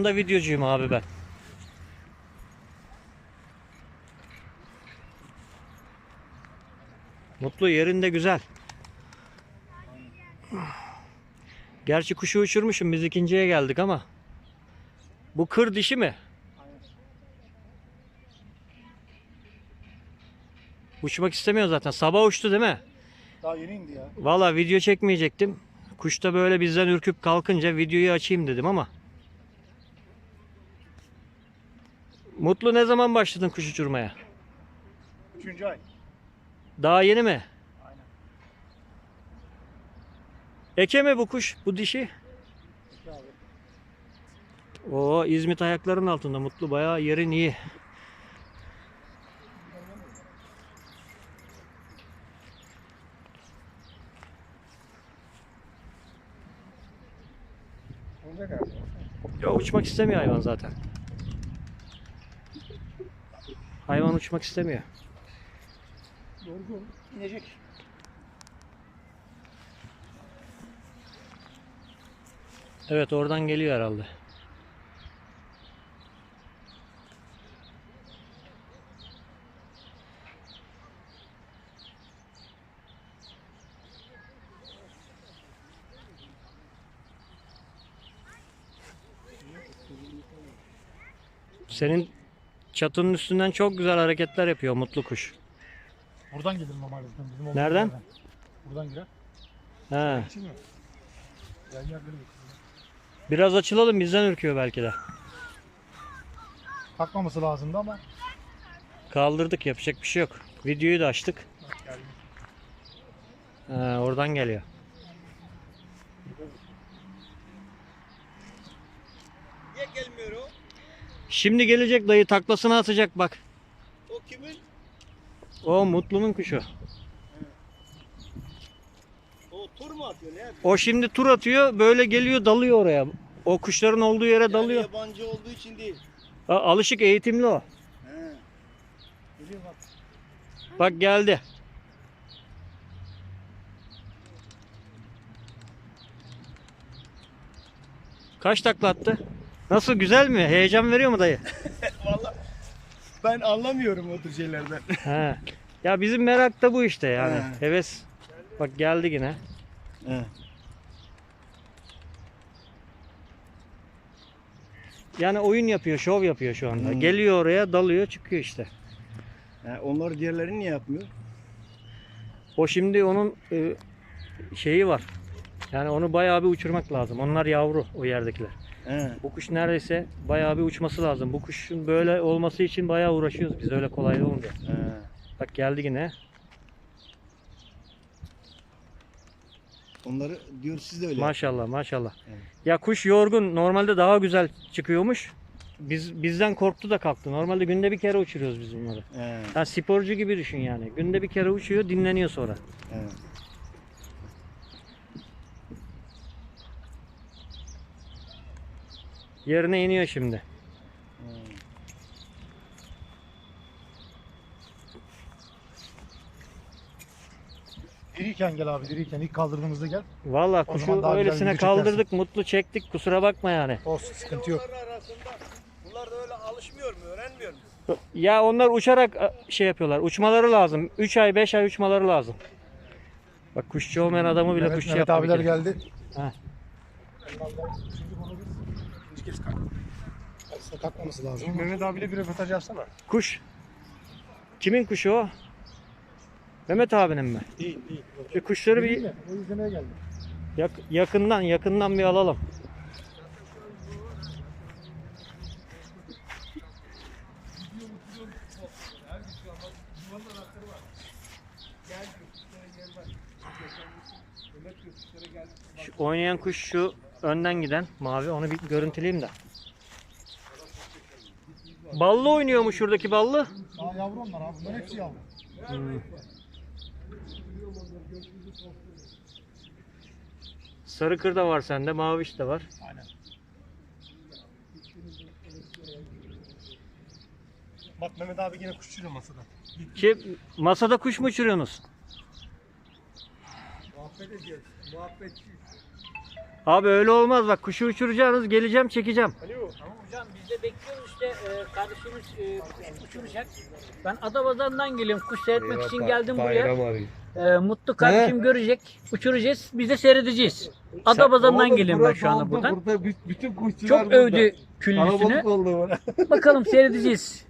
Zamanında videocuyum abi ben. Mutlu yerinde güzel. Gerçi kuşu uçurmuşum biz ikinciye geldik ama. Bu kır dişi mi? Uçmak istemiyor zaten. Sabah uçtu değil mi? Daha yeni indi ya. Valla video çekmeyecektim. Kuş da böyle bizden ürküp kalkınca videoyu açayım dedim ama. Mutlu ne zaman başladın kuş uçurmaya? Üçüncü ay. Daha yeni mi? Aynen. Eke mi bu kuş? Bu dişi? İki abi. Oo İzmit ayaklarının altında Mutlu bayağı yerin iyi. Ya uçmak istemiyor hayvan zaten. Hayvan uçmak istemiyor. Yorgun. İnecek. Evet oradan geliyor herhalde. Senin çatının üstünden çok güzel hareketler yapıyor mutlu kuş. Buradan gelir normalde. Bizim olduğumuz Nereden? yerden. Buradan girer. He. İçin mi? Biraz açılalım bizden ürküyor belki de. Kalkmaması lazımdı ama. Kaldırdık yapacak bir şey yok. Videoyu da açtık. Bak geldi. He, oradan geliyor. Niye gelmiyor o? Şimdi gelecek dayı taklasını atacak bak. O kimin? O Mutlu'nun kuşu. O tur mu atıyor ne yapıyor? O şimdi tur atıyor böyle geliyor dalıyor oraya. O kuşların olduğu yere Yani dalıyor. yabancı olduğu için değil. Alışık eğitimli o. He. Geliyor bak. Bak geldi. Kaç takla attı? Nasıl güzel mi? Heyecan veriyor mu dayı? Vallahi ben anlamıyorum o tür şeylerden. He. Ya bizim merak da bu işte yani. He. Heves. Bak geldi yine. He. Yani oyun yapıyor, şov yapıyor şu anda. Hmm. Geliyor oraya, dalıyor, çıkıyor işte. He, onlar diğerleri niye yapmıyor? O şimdi onun e, şeyi var. Yani onu bayağı bir uçurmak lazım. Onlar yavru o yerdekiler. He. Bu kuş neredeyse bayağı bir uçması lazım. Bu kuşun böyle olması için bayağı uğraşıyoruz biz. Öyle kolay olmuyor. He. Bak geldi yine. Onları diyor siz de öyle. Maşallah maşallah. Evet. Ya kuş yorgun. Normalde daha güzel çıkıyormuş. Biz bizden korktu da kalktı. Normalde günde bir kere uçuruyoruz biz bunları. He. Yani sporcu gibi düşün yani. Günde bir kere uçuyor, dinleniyor sonra. He. Yerine iniyor şimdi. He. Diriyken gel abi diriyken. ilk kaldırdığımızda gel. Vallahi O kuşu öylesine çekersin. kaldırdık, mutlu çektik. Kusura bakma yani. Olsun sıkıntı yok. Bunlar da öyle alışmıyor mu, öğrenmiyor mu? Ya onlar uçarak şey yapıyorlar. Uçmaları lazım. 3 ay 5 ay uçmaları lazım. Bak kuşçu olmayan adamı bile Mehmet, kuşçu Mehmet abiler geldi. Ha. İkinci kez kalk. Aslında kalkmaması lazım. Mehmet abiyle bir röportaj yapsana. Kuş. Kimin kuşu o? Mehmet abinin mi? Değil değil. Bir kuşları bir mi? O izlemeye geldi. yak- yakından yakından bir alalım. Şu oynayan kuş şu önden giden mavi onu bir görüntüleyeyim de. Ballı oynuyor mu şuradaki ballı? Aa yavru onlar abi. Bunların hepsi yavru. Hmm. Sarı kır da var sende, maviş de var. Aynen. Bak Mehmet abi yine kuş uçuruyor masada. Ki masada kuş mu uçuruyorsunuz? Muhabbet ediyoruz. Muhabbet. Abi öyle olmaz bak kuşu uçuracaksınız geleceğim çekeceğim. Tamam hocam biz de bekliyoruz işte e, kardeşimiz e, uçuracak. Ben Adapazarı'ndan geliyorum. Kuş seyretmek için geldim buraya. E, Mutlu kardeşim görecek. Uçuracağız. Biz de seyredeceğiz. Adapazarı'ndan geliyorum ben şu anda buradan. Burada bü- bütün kuşçular Çok burada. övdü küllüsünü. Bakalım seyredeceğiz.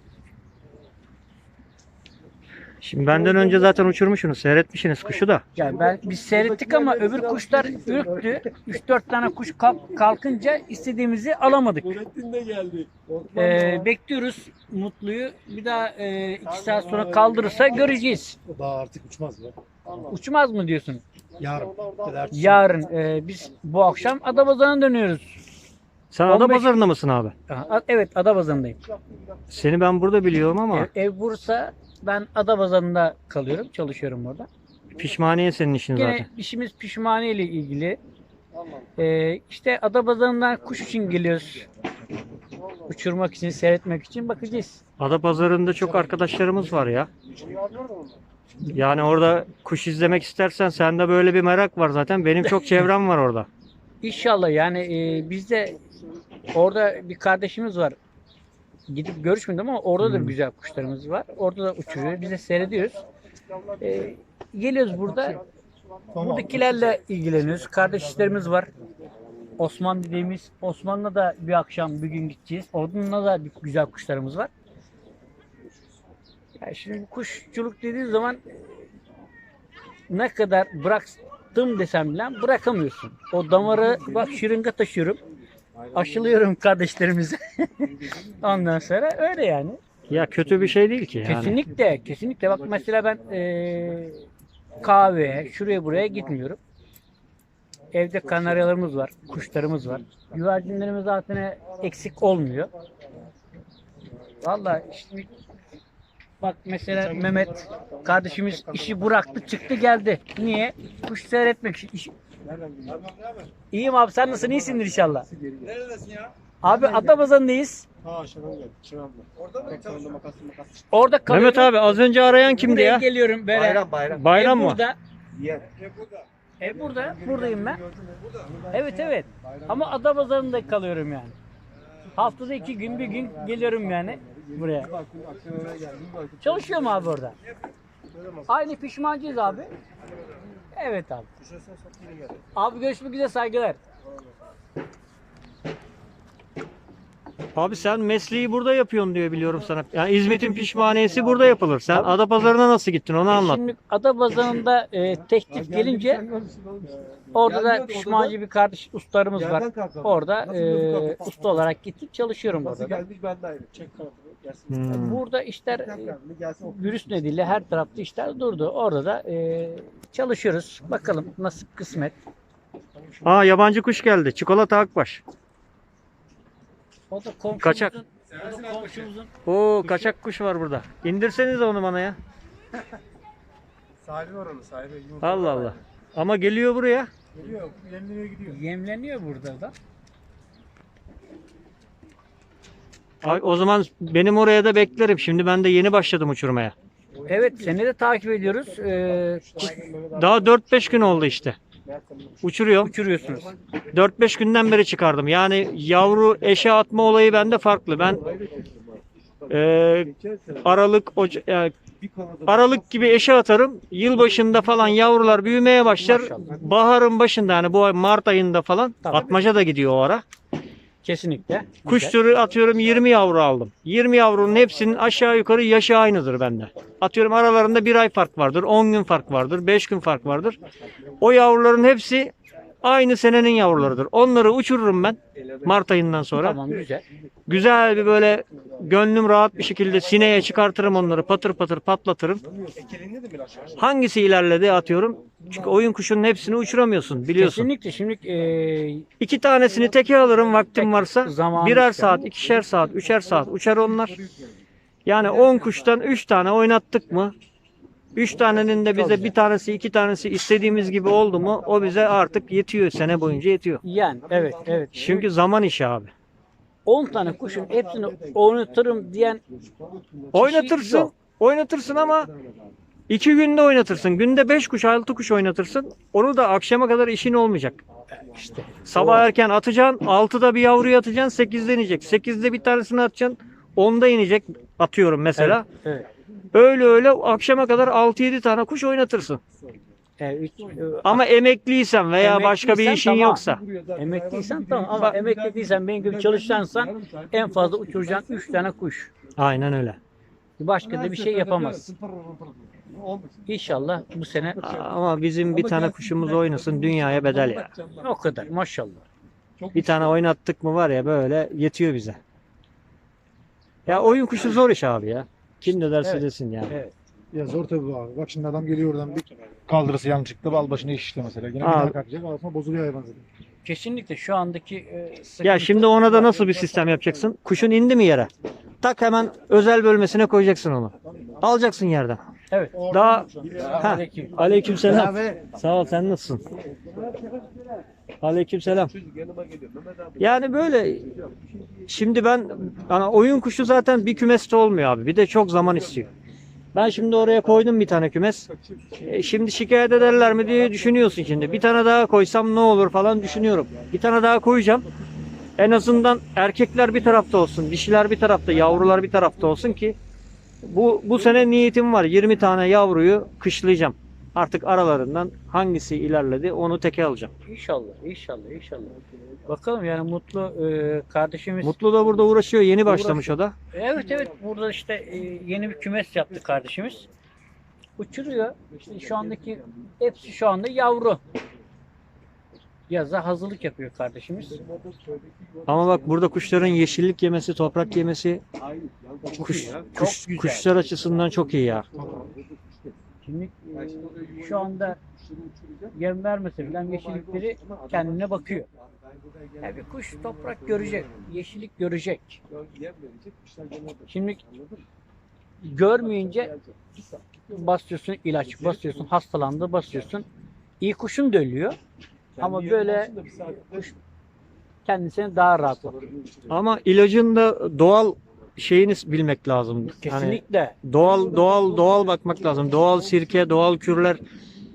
Şimdi benden önce zaten uçurmuşsunuz seyretmişsiniz kuşu da. Yani ben biz seyrettik ama öbür kuşlar ürktü. 3-4 tane kuş kalk- kalkınca istediğimizi alamadık. Nurettin de geldi. E, da- bekliyoruz Mutlu'yu. Bir daha 2 saat sonra kaldırırsa göreceğiz. O daha artık uçmaz ya. Uçmaz mı diyorsun? Yarın. Yarın e, biz bu akşam Adapazarı'na dönüyoruz. Sen 15 Adapazarı'nda mısın abi? Aha, Evet Adapazarı'ndayım. Seni ben burada biliyorum ama Ev, ev Bursa ben Adapazarı'nda kalıyorum. Çalışıyorum orada. pişmaniye senin işin Yine zaten. işimiz pişmaniye ile ilgili. E, işte Adapazarı'ndan kuş için geliyoruz. Uçurmak için, seyretmek için bakacağız. Adapazarı'nda çok arkadaşlarımız var ya. Yani orada kuş izlemek istersen sende böyle bir merak var zaten. Benim çok çevrem var orada. İnşallah yani e, bizde orada bir kardeşimiz var. Gidip görüşmedim ama orada da Hmm. güzel kuşlarımız var. Orada da uçuruyor. Biz de seyrediyoruz. E, geliyoruz burada. Buradakilerle ilgileniyoruz. Kardeş işlerimiz var. Osman dediğimiz Osman'la da bir akşam bir gün gideceğiz. Onunla da bir güzel kuşlarımız var. Yani şimdi kuşçuluk dediği zaman ne kadar bıraktım desem bile bırakamıyorsun. O damarı bak şırınga taşıyorum. Aşılıyorum kardeşlerimize. Ondan sonra öyle yani. Ya kötü bir şey değil ki yani. Kesinlikle, kesinlikle. Bak mesela ben eee kahveye, şuraya buraya gitmiyorum. Evde kanaryalarımız var, kuşlarımız var. Güvercinlerimiz zaten eksik olmuyor. Vallahi şimdi bak mesela Mehmet kardeşimiz işi bıraktı çıktı geldi. Niye? Kuş seyretmek için. İyiyim abi sen nasılsın? İyisindir inşallah. Neredesin ya? Abi Adapazarı'ndayız. Ha aşağıdan geldi. Şuran da. Orada mı çalışıyorsun? makas makas. Orada kalıyorum. Mehmet abi az önce arayan kimdi Buraya ya? geliyorum böyle. Bayram bayram. Bayram Ev mı? Burada. Yer. E burada. E burada, buradayım ben. Evet evet. Ama Adapazarı'nda kalıyorum yani. Haftada iki gün bir gün geliyorum yani buraya. Geldim. Çalışıyorum abi orada. Aynı pişmancıyız abi. Evet abi. Abi görüşmek üzere saygılar. Abi sen mesleği burada yapıyorsun diye biliyorum sana. Yani İzmit'in pişmaniyesi burada yapılır. Sen Adapazarı'na nasıl gittin onu anlat. Şimdi Adapazarı'nda e, teklif gelince orada da pişmancı bir kardeş ustalarımız var. Orada e, usta olarak gittik çalışıyorum orada. da. gelmiş ben de aynı. Çek gelsin. Hmm. Burada işler virüs nedeniyle her tarafta işler durdu. Orada da e, çalışıyoruz. Bakalım nasip kısmet. Aa yabancı kuş geldi. Çikolata Akbaş. O da komşumuzun, Kaçak. o da komşumuzun Oo kaçak kuş var burada. İndirsenize onu bana ya. Sahibi var onun sahibi. Allah. Allah. Ama geliyor buraya. Geliyor. Yemleniyor gidiyor. yemleniyor burada da. Ay, o zaman benim oraya da beklerim. Şimdi ben de yeni başladım uçurmaya. Evet seni de takip ediyoruz. Ee, Daha 4-5 gün oldu işte. Uçuruyorum. uçuruyorsunuz. 4-5 günden beri çıkardım. Yani yavru eşe atma olayı bende farklı. Ben sene Aralık, Oca- kanadı Aralık gibi eşe atarım. Yılbaşında falan yavrular büyümeye başlar. Maşallah. Baharın başında yani bu ay Mart ayında falan Tabii. atmaca da gidiyor o ara. Kesinlikle. Kuş Güzel. türü atıyorum 20 yavru aldım. 20 yavrunun hepsinin aşağı yukarı yaşı aynıdır bende. Atıyorum aralarında bir ay fark vardır, 10 gün fark vardır, 5 gün fark vardır. O yavruların hepsi aynı senenin yavrularıdır. Onları uçururum ben Mart ayından sonra. Tamam güzel. Güzel bir böyle gönlüm rahat bir şekilde sineye çıkartırım onları patır patır patlatırım. Hangisi ilerledi atıyorum. Çünkü oyun kuşunun hepsini uçuramıyorsun biliyorsun. Kesinlikle şimdi e, İki tanesini teke alırım vaktim varsa. Zamanı Birer saat, ikişer saat, üçer saat uçar onlar. Yani 10 kuştan 3 tane oynattık mı? 3 tanenin de bize bir tanesi, iki tanesi istediğimiz gibi oldu mu? O bize artık yetiyor. Sene boyunca yetiyor. yani evet evet. Çünkü zaman işi abi. 10 tane kuşun hepsini oynatırım diyen Oynatırsın. yok. Oynatırsın ama iki günde oynatırsın. Günde 5 kuş, 6 kuş oynatırsın. Onu da akşama kadar işin olmayacak. İşte Sabah erken atacaksın. 6'da bir yavruyu atacaksın. 8'de inecek. 8'de bir tanesini atacaksın. 10'da inecek. Atıyorum mesela. Evet. Öyle öyle akşama kadar 6-7 tane kuş oynatırsın. E, üç, e, Ama emekliysen veya başka bir Emekliysen işin tamam. yoksa. Emekliysen tamam ama emekli değilsen benim gibi çalışansan en fazla uçuracaksın 3 tane kuş. Aynen öyle. Başka da bir şey yapamazsın. İnşallah bu sene Ama bizim bir tane kuşumuz oynasın dünyaya bedel ya. o kadar maşallah. Bir tane oynattık mı var ya böyle yetiyor bize. Ya oyun kuşu zor iş abi ya. Kim ne derse Evet. desin yani. Evet. Ya zor tabii bu abi. Bak şimdi adam geliyor oradan bir kaldırısı yanlışlıkla bal başına iş işte mesela. Yine bir Abi. kalkacak. Altına bozuluyor hayvan zaten. Kesinlikle şu andaki e, sıkıntı... Ya şimdi ona da nasıl bir sistem yapacaksın? Kuşun indi mi yere? Tak hemen özel bölmesine koyacaksın onu. Alacaksın yerden. Evet. Daha ha, Aleyküm. aleykümselam. Sağ ol sen nasılsın? Aleykümselam. Yani böyle şimdi ben ana oyun kuşu zaten bir kümeste olmuyor abi. Bir de çok zaman istiyor. Ben şimdi oraya koydum bir tane kümes. E, şimdi şikayet ederler mi diye düşünüyorsun şimdi. Bir tane daha koysam ne olur falan düşünüyorum. Bir tane daha koyacağım. En azından erkekler bir tarafta olsun, dişiler bir tarafta, yavrular bir tarafta olsun ki bu bu sene niyetim var. 20 tane yavruyu kışlayacağım. Artık aralarından hangisi ilerledi onu teke alacağım. İnşallah, inşallah, inşallah. Bakalım yani Mutlu e, kardeşimiz. Mutlu da burada uğraşıyor. Yeni başlamış o da. Evet evet burada işte e, yeni bir kümes yaptı kardeşimiz. Uçuruyor. İşte şu andaki hepsi şu anda yavru. Yaza hazırlık yapıyor kardeşimiz. Ama bak burada kuşların yeşillik yemesi, toprak yemesi kuş, Çok kuş- kuşlar açısından çok iyi ya. Şimdi e, şu anda yem vermese bile yeşillikleri kendine bakıyor. Yani bir kuş toprak görecek, yeşillik görecek. Şimdi görmeyince basıyorsun ilaç, basıyorsun hastalandı, basıyorsun. İyi kuşun da ölüyor. Ama böyle kuş kendisini daha rahat bakıyor. Ama ilacın da doğal şeyini bilmek lazım. Hani Kesinlikle. doğal doğal doğal bakmak lazım. Doğal sirke, doğal kürler.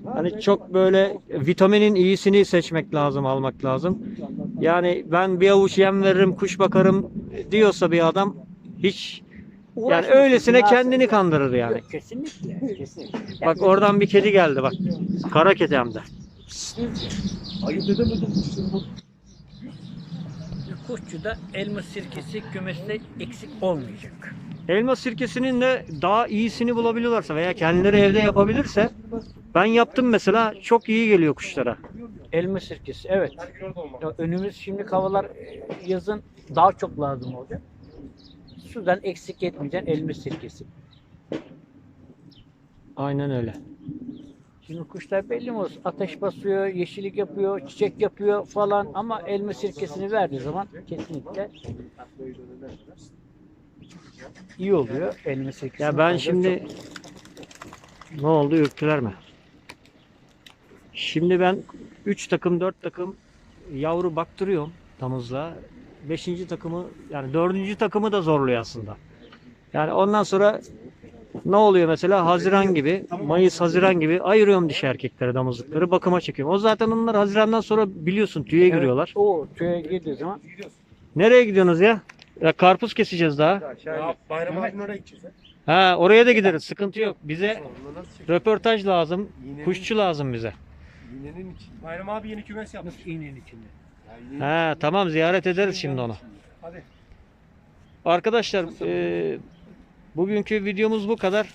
Hani çok böyle vitaminin iyisini seçmek lazım, almak lazım. Yani ben bir avuç yem veririm, kuş bakarım diyorsa bir adam hiç yani öylesine kendini kandırır yani. Kesinlikle. kesinlikle. Bak oradan bir kedi geldi bak. Kara kedi hem de. Kuşçuda elma sirkesi kümeste eksik olmayacak. Elma sirkesinin de daha iyisini bulabiliyorlarsa veya kendileri evde yapabilirse ben yaptım mesela çok iyi geliyor kuşlara. Elma sirkesi evet. Ya önümüz şimdi havalar e, yazın daha çok lazım olacak. Sudan eksik etmeyeceksin elma sirkesi. Aynen öyle. Şimdi kuşlar belli mi olsun? Ateş basıyor, yeşillik yapıyor, çiçek yapıyor falan ama elma sirkesini verdiği zaman kesinlikle iyi oluyor elma sirkesi. Ya ben şimdi ne oldu ürktüler mi? Şimdi ben 3 takım 4 takım yavru baktırıyorum damızla. 5. takımı yani 4. takımı da zorluyor aslında. Yani ondan sonra ne oluyor mesela Haziran gibi, Mayıs Haziran gibi ayırıyorum dişi erkekleri damızlıkları bakıma çekiyorum. O zaten onlar Haziran'dan sonra biliyorsun tüye Evet, giriyorlar. O tüye girdiği zaman Nereye gidiyorsunuz ya? Ya karpuz keseceğiz daha. Ya bayram abinin oraya gideceğiz. Ha oraya da gideriz. Sıkıntı yok. Bize röportaj lazım. Kuşçu lazım bize. İğnenin için. Bayram abi yeni kümes yapmış. iğnenin içinde. Ha tamam ziyaret ederiz şimdi onu. Hadi. Arkadaşlar e, bugünkü videomuz bu kadar.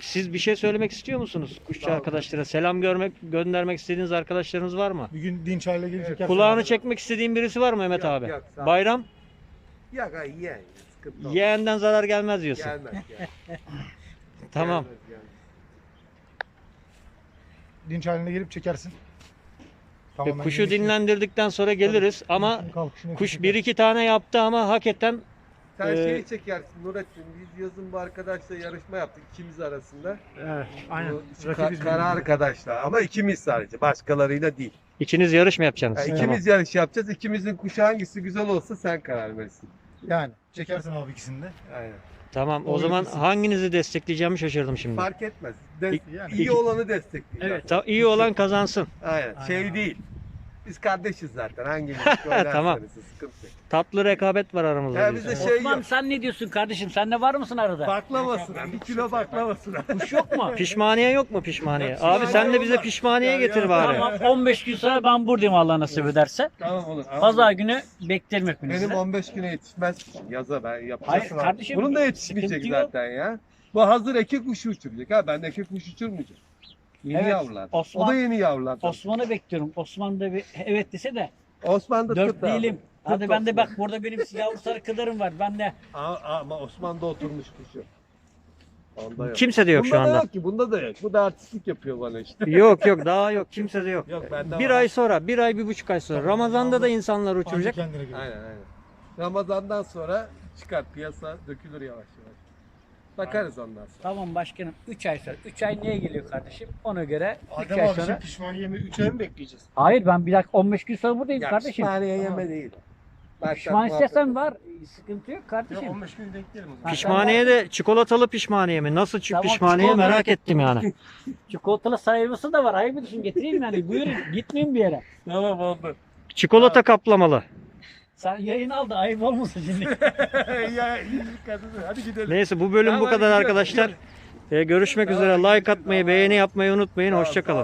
Siz bir şey söylemek istiyor musunuz kuşçu arkadaşlara? Selam görmek, göndermek istediğiniz arkadaşlarınız var mı? Bir gün dinç hale gelecek. Kulağını çekmek istediğin birisi var mı Mehmet Yok, abi? yok, sağ ol. Bayram Ya gay ye. Sıkıntı yok. yeğenden zarar gelmez diyorsun. Gelmez yani. Tamam. Gelmez yani. Dinç haline gelip çekersin. E, kuşu dinlendirdikten sonra geliriz ama kuş bir iki tane yaptı ama hakikaten Sen Ee, şeyi çekersin Nurettin. Biz yazın bu arkadaşla yarışma yaptık ikimiz arasında. Evet, aynen. Bu ka- kara arkadaşlar ama ikimiz sadece başkalarıyla değil. ikiniz yarış mı yapacaksınız? Yani Tamam. ikimiz yarış yapacağız. İkimizin kuşu hangisi güzel olsa sen karar verirsin. Yani çekersin abi ikisini de. Aynen. Tamam o Doğru zaman diyorsun. hanginizi destekleyeceğimi şaşırdım şimdi. Fark etmez. De- Yani iyi olanı destekleyeceğiz. Evet. Ta- iyi olan kazansın. Aynen. Şey değil. Biz kardeşiz zaten. Hangimiz Tamam. sıkıntı yok. Tatlı rekabet var aramızda. Ya diyorsun. bizde şey Osman yok. sen ne diyorsun kardeşim? Sen de var mısın arada? Baklavasına. Bir kilo baklavasına. Kuş yok mu? Pişmaniye yok mu pişmaniye? Abi sen de bize pişmaniye getir bari. Tamam 15 gün sonra ben buradayım Allah nasip ederse. tamam olur. Pazar günü beklerim hepinizi. Benim 15 güne yetişmez. Yaza ben Hayır yapacağım. kardeşim. Bunun da yetişmeyecek sıkıntı yok. zaten ya. Bu hazır eke kuşu uçuracak ha. Ben eke kuş uçurmayacağım. Yeni Evet, yavrular. Osman- o da yeni yavrular. Osman'ı bekliyorum. Osman da bir evet dese de Osman da dört tut abi. değilim. Tut Hadi ben de Osman. bak burada benim yavru sarı kılarım var. Ben de Ama, ama Osman'da oturmuş kuşu. Onda yok. Kimse de yok şu bunda da anda. yok ki. Bunda da yok. Bu da artistlik yapıyor bana işte. Yok yok daha yok. Kimse de yok. Yok bende Bir var. ay sonra, bir ay bir buçuk ay sonra. Ramazan'da da insanlar uçuracak. Aynen aynen. Ramazan'dan sonra çıkar piyasa dökülür yavaş yavaş. Bakarız ondan sonra. tamam başkanım 3 ay sonra. 3 ay niye geliyor kardeşim? Ona göre 3 Adem ay abi sonra. şimdi pişmaniye mi 3 ay mı bekleyeceğiz? Hayır ben bir dakika 15 gün sonra buradayım Ya kardeşim. pişmaniye yeme değil. Baştan Pişman muhabbet istersen var. Sıkıntı yok Yok kardeşim. 15 gün bekleyelim o zaman. Pişmaniye de çikolatalı pişmaniye mi? Nasıl çi- Tamam, pişmaniye merak ettim yani. Çikolatalı sayılması da var. Ayıp ediyorsun getireyim yani. Buyurun gitmeyin bir yere. Tamam oldu. Çikolata kaplamalı. Sen yayın al da ayıp olmasın şimdi. ya. Hadi gidelim. Neyse bu bölüm Tamam, bu hadi kadar gidiyoruz, arkadaşlar. Ee, görüşmek Tamam, üzere. Like atmayı, Tamam. beğeni yapmayı unutmayın. Tamam, Hoşçakalın. tamam.